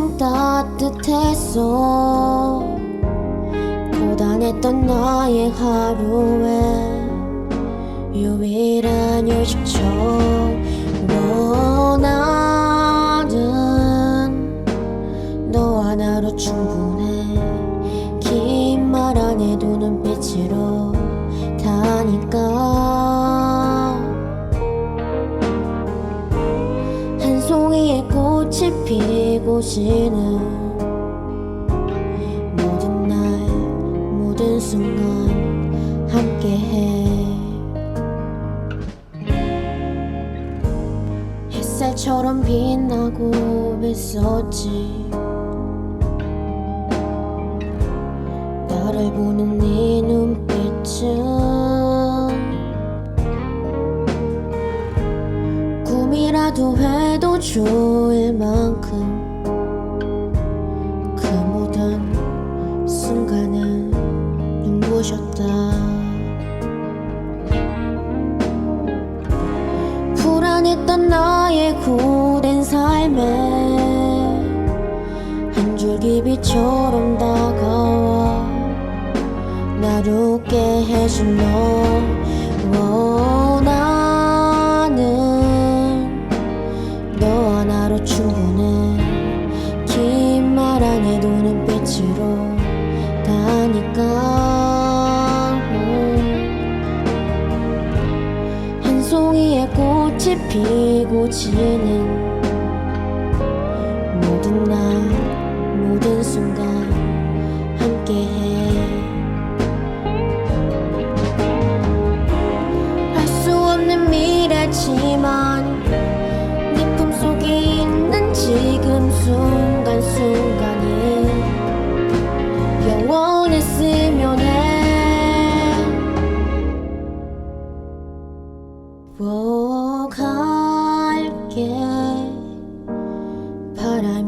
항상 따뜻했어 고단했던 나의 하루에 유일한 휴식처 꽃이 피고 지는 모든 날 모든 순간 함께해. 햇살처럼 빛나고 있었지. 나를 보는 네 눈빛은 꿈이라도 해도 좋을 만큼 그 모든 순간은 눈부셨다. 불안했던 나의 고된 삶에 한 줄기 빛처럼 다가와 나를 웃게 해준 너 송이의 꽃이 피고 지는 모든 날 모든 순간 함께해. 알 수 없는 미래지만